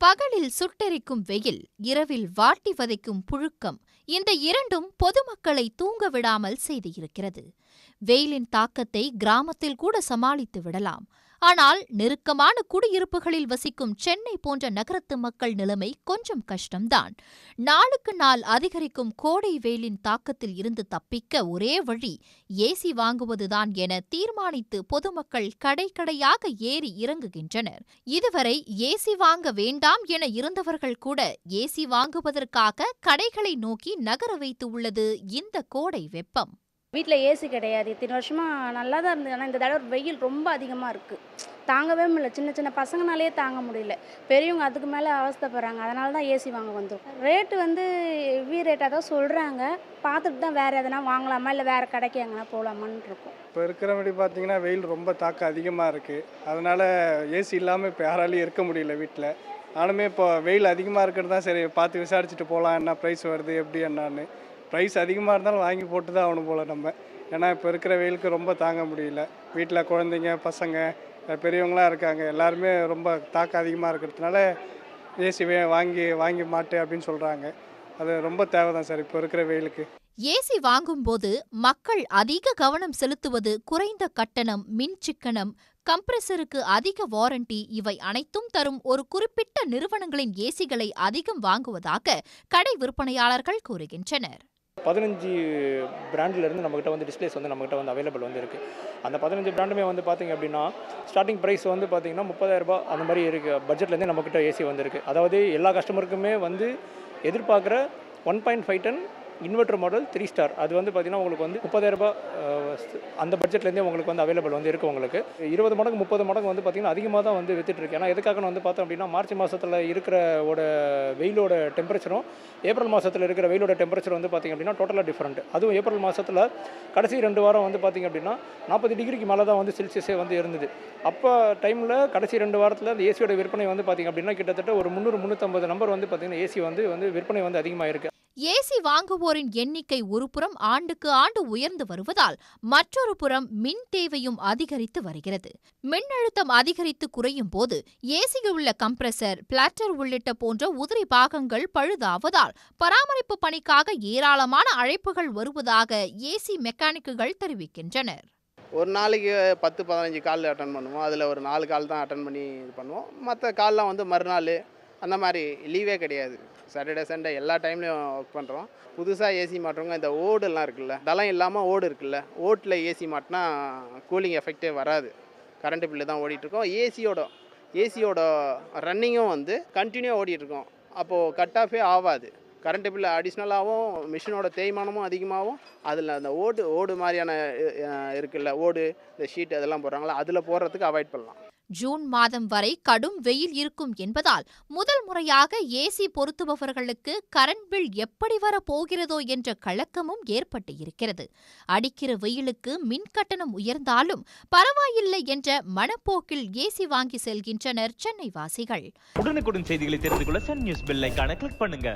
பகலில் சுட்டெரிக்கும் வெயில் இரவில் வாட்டி வதைக்கும் புழுக்கம் இந்த இரண்டும் பொதுமக்களை தூங்க விடாமல் செய்திருக்கிறது வெயிலின் தாக்கத்தை கிராமத்தில் கூட சமாளித்து விடலாம். ஆனால் நெருக்கமான குடியிருப்புகளில் வசிக்கும் சென்னை போன்ற நகரத்து மக்கள் நிலைமை கொஞ்சம் கஷ்டம்தான். நாளுக்கு நாள் அதிகரிக்கும் கோடை வெயிலின் தாக்கத்தில் இருந்து தப்பிக்க ஒரே வழி ஏசி வாங்குவதுதான் என தீர்மானித்து பொதுமக்கள் கடை கடையாக ஏறி இறங்குகின்றனர். இதுவரை ஏசி வாங்க வேண்டாம் என இருந்தவர்கள் கூட ஏசி வாங்குவதற்காக கடைகளை நோக்கி நகர வைத்து உள்ளது இந்த கோடை வெப்பம். வீட்டில் ஏசி கிடையாது. இத்தனை வருஷமாக நல்லா தான் இருந்தது. ஆனால் இந்த தடவை வெயில் ரொம்ப அதிகமாக இருக்குது தாங்கவே முடியல. சின்ன சின்ன பசங்கனாலே தாங்க முடியல. பெரியவங்க அதுக்கு மேலே அவஸ்தப்படுறாங்க அதனால தான் ஏசி வாங்க வந்தோம். ரேட்டு வந்து ஹெவி ரேட்டாக தான் சொல்கிறாங்க பார்த்துட்டு தான் வேறு எதனா வாங்கலாமா? இல்லை வேறு கடைக்கு எங்கன்னா போகலாமான்னு இருக்கும். இப்போ இருக்கிறபடி பார்த்தீங்கன்னா வெயில் ரொம்ப தாக்கம் அதிகமாக இருக்குது அதனால் ஏசி இல்லாமல் இப்போ யாராலையும் இருக்க முடியல வீட்டில் நானுமே இப்போ வெயில் அதிகமாக இருக்கிறது தான் சரி. பார்த்து விசாரிச்சுட்டு போகலாம் என்ன ப்ரைஸ் வருது? எப்படி என்னான்னு. ப்ரைஸ் அதிகமாக இருந்தாலும் வாங்கி போட்டு தான் ஆகணும் போல் நம்ம. ஏன்னா இப்போ இருக்கிற வெயிலுக்கு ரொம்ப தாங்க முடியல. வீட்டில் குழந்தைங்க பசங்க பெரியவங்களாம் இருக்காங்க. எல்லாருமே ரொம்ப தாக்கம் அதிகமாக இருக்கிறதுனால ஏசி வாங்கி வாங்கி மாட்டு அப்படின்னு சொல்கிறாங்க அது ரொம்ப தேவை தான் சார் இப்போ இருக்கிற வெயிலுக்கு. ஏசி வாங்கும்போது மக்கள் அதிக கவனம் செலுத்துவது குறைந்த கட்டணம் மின் சிக்கனம் கம்ப்ரஸருக்கு அதிக வாரண்டி இவை அனைத்தும் தரும் ஒரு குறிப்பிட்ட நிறுவனங்களின் ஏசிகளை அதிகம் வாங்குவதாக கடை விற்பனையாளர்கள் கூறுகின்றனர். பதினஞ்சு பிராண்ட்லேருந்து நம்மக்கிட்ட வந்து டிஸ்பிளேஸ் வந்து நம்மக்கிட்ட வந்து அவைலபிள் வந்து இருக்குது அந்த பதினஞ்சு பிராண்டுமே வந்து பார்த்திங்க அப்படின்னா ஸ்டார்டிங் ப்ரைஸ் வந்து பார்த்திங்கன்னா முப்பதாயிரரூபா அந்த மாதிரி இருக்குது பட்ஜெட்லேருந்தே நம்மக்கிட்ட ஏசி வந்துருக்கு. அதாவது எல்லா கஸ்டமருக்குமே வந்து எதிர்பார்க்குற one point five ton inverter model three star அது வந்து பார்த்திங்கன்னா உங்களுக்கு வந்து முப்பதாயிரரூபா அந்த பட்ஜெட்லேருந்தே உங்களுக்கு வந்து அவைலபிள் வந்து இருக்குது உங்களுக்கு. இருபது மடங்கு முப்பது மடங்கு வந்து பார்த்திங்கன்னா அதிகமாக தான் வந்து வித்துட்டு இருக்கு. ஏன்னா எதுக்காக வந்து பார்த்தோம் அப்படின்னா மார்ச் மாதத்தில் இருக்கிற ஓட வெயிலோட டெம்பரேச்சரும் ஏப்ரல் மாதத்தில் இருக்கிற வெயிலோட டெம்பரேச்சர் வந்து பார்த்திங்க அப்படின்னா டோட்டலாக டிஃப்ரெண்ட் அதுவும் ஏப்ரல் மாதத்தில் கடைசி ரெண்டு வாரம் வந்து பார்த்திங்க அப்படின்னா நாற்பது டிகிரிக்கு மேலே தான் வந்து செல்சியஸே வந்து இருந்தது. அப்போ டைமில் கடைசி ரெண்டு வாரத்தில் அந்த ஏசியோட விற்பனை வந்து பார்த்திங்க அப்படின்னா கிட்டத்தட்ட ஒரு முந்நூறு முந்நூற்றம்பது நம்பர் வந்து பார்த்திங்கன்னா ஏசி வந்து வந்து விற்பனை வந்து அதிகமாக இருக்குது ஏசி வாங்குவோரின் எண்ணிக்கை ஒருபுறம் ஆண்டுக்கு ஆண்டு உயர்ந்து வருவதால் மற்றொரு புறம் மின் தேவையும் அதிகரித்து வருகிறது. மின்னழுத்தம் அதிகரித்து குறையும் போது ஏசியில் உள்ள கம்ப்ரசர் பிளாட்டர் உள்ளிட்ட போன்ற உதிரி பாகங்கள் பழுதாவதால் பராமரிப்பு பணிக்காக ஏராளமான அழைப்புகள் வருவதாக ஏசி மெக்கானிக்குகள் தெரிவிக்கின்றனர். ஒரு நாளைக்கு பத்து பதினஞ்சு கால் அட்டன் பண்ணுவோம். அதில் ஒரு நாலு கால் தான் அட்டன் பண்ணி இது பண்ணுவோம். மற்ற கால்லாம் வந்து மறுநாள் அந்த மாதிரி லீவே கிடையாது. சாட்டர்டே சண்டே எல்லா டைம்லையும் ஒர்க் பண்ணுறோம் புதுசாக ஏசி மாட்டுறவங்க இந்த ஓடுலாம் இருக்குல்ல தளம் இல்லாமல் ஓடு இருக்குல்ல ஓட்டில் ஏசி மாட்டினா கூலிங் எஃபெக்டே வராது. கரண்ட் பில்லு தான் ஓடிட்டுருக்கோம் ஏசியோட ஏசியோட ரன்னிங்கும் வந்து கண்டினியூ ஓடிட்டுருக்கோம் அப்போது கட் ஆஃபே ஆகாது கரண்ட் பில்லு அடிஷ்னலாகவும் மிஷினோட தேய்மானமும் அதிகமாகவும் அதில் அந்த ஓடு ஓடு மாதிரியான இருக்குல்ல ஓடு இந்த ஷீட் அதெல்லாம் போடுறாங்களா அதில் போடுறதுக்கு அவாய்ட் பண்ணலாம். ஜூன் மாதம் வரை கடும் வெயில் இருக்கும் என்பதால் முதல் முறையாக ஏசி பொருத்துபவர்களுக்கு கரண்ட் பில் எப்படி வர போகிறதோ என்ற கலக்கமும் ஏற்பட்டு இருக்கிறது அடிக்கிற வெயிலுக்கு மின் கட்டணம் உயர்ந்தாலும் பரவாயில்லை என்ற மனப்போக்கில் ஏசி வாங்கி செல்கின்றனர் சென்னை வாசிகள் உடனுக்குடன் செய்திகளை தெரிந்து கொள்ள சன் நியூஸ் பெல் கிளிக் பண்ணுங்க.